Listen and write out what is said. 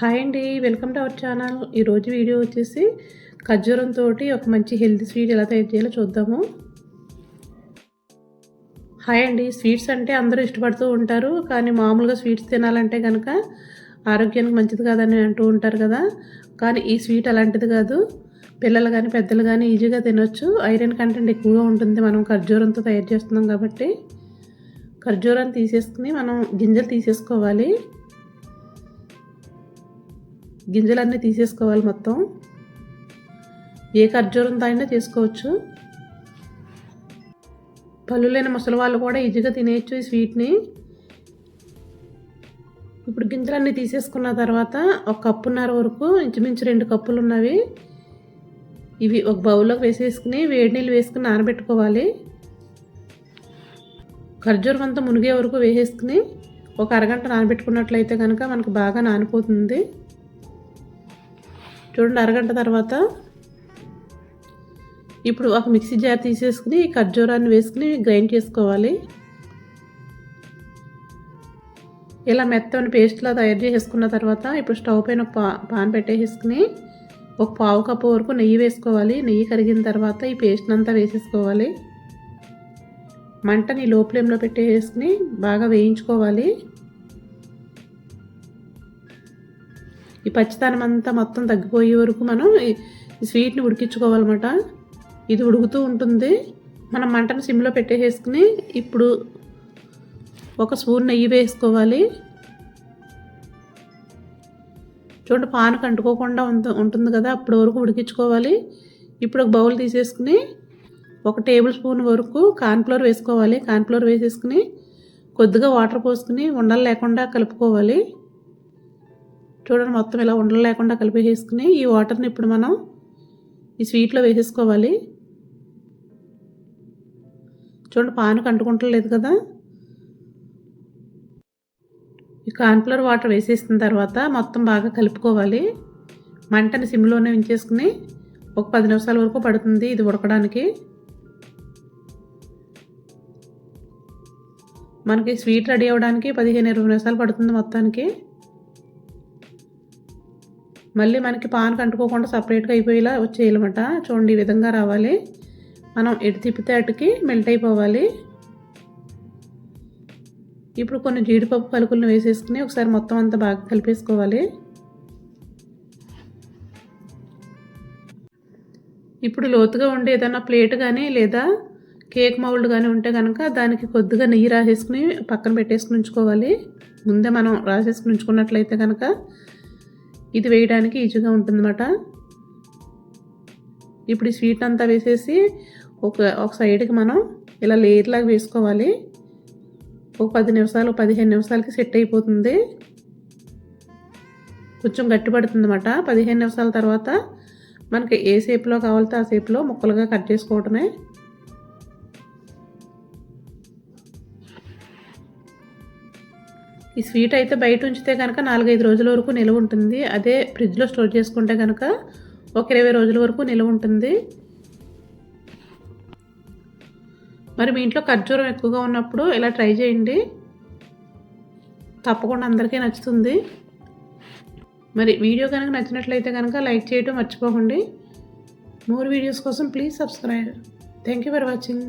Hi అండి welcome to our channel. ఈరోజు video వచ్చేసి ఖర్జూరంతో ఒక మంచి హెల్తీ స్వీట్ ఎలా తయారు చేయాలో చూద్దాము. హాయ్ అండి స్వీట్స్ అంటే అందరూ ఇష్టపడుతూ ఉంటారు కానీ మామూలుగా స్వీట్స్ తినాలంటే కనుక ఆరోగ్యానికి మంచిది కాదని అంటూ ఉంటారు కదా. కానీ ఈ స్వీట్ అలాంటిది కాదు. పిల్లలు కానీ పెద్దలు కానీ ఈజీగా తినొచ్చు. ఐరన్ కంటెంట్ ఎక్కువగా ఉంటుంది. మనం ఖర్జూరంతో తయారు చేస్తున్నాం కాబట్టి ఖర్జూరాన్ని తీసేసుకుని మనం గింజలు తీసేసుకోవాలి. గింజలన్నీ తీసేసుకోవాలి మొత్తం. ఏ ఖర్జూరం తాగినా చేసుకోవచ్చు. పళ్ళు లేని ముసలి వాళ్ళు కూడా ఈజీగా తినేయచ్చు ఈ స్వీట్ని. ఇప్పుడు గింజలన్నీ తీసేసుకున్న తర్వాత ఒక కప్పున్నర వరకు ఇంచుమించు రెండు కప్పులు ఉన్నవి ఇవి ఒక బౌల్లోకి వేసేసుకుని వేడి నీళ్ళు వేసుకుని నానబెట్టుకోవాలి. ఖర్జూరం అంతా మునిగే వరకు వేసేసుకుని ఒక అరగంట నానబెట్టుకున్నట్లయితే కనుక మనకు బాగా నానిపోతుంది. చూడండి అరగంట తర్వాత ఇప్పుడు ఒక మిక్సీ జార్ తీసేసుకుని ఖర్జూరాన్ని వేసుకుని గ్రైండ్ చేసుకోవాలి. ఇలా మెత్తని పేస్ట్లా తయారు చేసుకున్న తర్వాత ఇప్పుడు స్టవ్ పైన ఒక పా పాన్ పెట్టేసుకుని ఒక పావు కప్పు వరకు నెయ్యి వేసుకోవాలి. నెయ్యి కరిగిన తర్వాత ఈ పేస్ట్ని అంతా వేసేసుకోవాలి. మంటని లో ఫ్లేమ్లో పెట్టేసుకుని బాగా వేయించుకోవాలి. ఈ పచ్చితనం అంతా మొత్తం తగ్గిపోయే వరకు మనం ఈ స్వీట్ని ఉడికించుకోవాలన్నమాట. ఇది ఉడుకుతూ ఉంటుంది. మనం మంటను సిమ్లో పెట్టేసుకుని ఇప్పుడు ఒక స్పూన్ నెయ్యి వేసుకోవాలి. చూడండి పానకు అంటుకోకుండా ఉంటుంది కదా అప్పటి వరకు ఉడికించుకోవాలి. ఇప్పుడు ఒక బౌల్ తీసేసుకుని ఒక టేబుల్ స్పూన్ వరకు కార్న్ఫ్లోర్ వేసుకోవాలి. కార్న్ఫ్లోర్ వేసేసుకుని కొద్దిగా వాటర్ పోసుకుని ఉండలు లేకుండా కలుపుకోవాలి. చూడండి మొత్తం ఇలా ఉండలు లేకుండా కలిపేసుకుని ఈ వాటర్ని ఇప్పుడు మనం ఈ స్వీట్లో వేసేసుకోవాలి. చూడండి పాను కంటుకుంటలేదు కదా. ఈ కార్న్ఫ్లవర్ వాటర్ వేసేసిన తర్వాత మొత్తం బాగా కలుపుకోవాలి. మంటని సిమ్లోనే ఉంచేసుకుని ఒక పది నిమిషాల వరకు పడుతుంది ఇది ఉడకడానికి. మనకి స్వీట్ రెడీ అవ్వడానికి పదిహేను ఇరవై నిమిషాలు పడుతుంది మొత్తానికి. మళ్ళీ మనకి పాన్ కంటుకోకుండా సపరేట్గా అయిపోయేలా వచ్చేయాలన్నమాట. చూడండి ఈ విధంగా రావాలి. మనం ఎటు తిప్పితే అటుకి మెల్ట్ అయిపోవాలి. ఇప్పుడు కొన్ని జీడిపప్పు పలుకులను వేసేసుకుని ఒకసారి మొత్తం అంతా బాగా కలిపేసుకోవాలి. ఇప్పుడు లోతుగా ఉండే ఏదైనా ప్లేట్ కానీ లేదా కేక్ మౌల్డ్ కానీ ఉంటే కనుక దానికి కొద్దిగా నెయ్యి రాసేసుకుని పక్కన పెట్టేసుకుని ఉంచుకోవాలి. ముందే మనం రాసేసుకుని ఉంచుకున్నట్లయితే కనుక ఇది వేయడానికి ఈజీగా ఉంటుందన్నమాట. ఇప్పుడు ఈ స్వీట్ అంతా వేసేసి ఒక ఒక సైడ్కి మనం ఇలా లేయర్లాగా వేసుకోవాలి. ఒక పది నిమిషాలు పదిహేను నిమిషాలకి సెట్ అయిపోతుంది. కొంచెం గట్టి పడుతుంది అనమాట పదిహేను నిమిషాల తర్వాత మనకి ఏ షేప్లో కావాలితే ఆ షేప్లో ముక్కలుగా కట్ చేసుకోవటమే ఈ స్వీట్ అయితే బయట ఉంచితే కనుక నాలుగైదు రోజుల వరకు నిల్వ ఉంటుంది. అదే ఫ్రిడ్జ్లో స్టోర్ చేసుకుంటే కనుక ఒక ఇరవై రోజుల వరకు నిల్వ ఉంటుంది. మరి మీ ఇంట్లో ఖర్జూరం ఎక్కువగా ఉన్నప్పుడు ఇలా ట్రై చేయండి. తప్పకుండా అందరికీ నచ్చుతుంది. మరి వీడియో కనుక నచ్చినట్లయితే కనుక లైక్ చేయడం మర్చిపోకండి. మోర్ వీడియోస్ కోసం please subscribe. Thank you for watching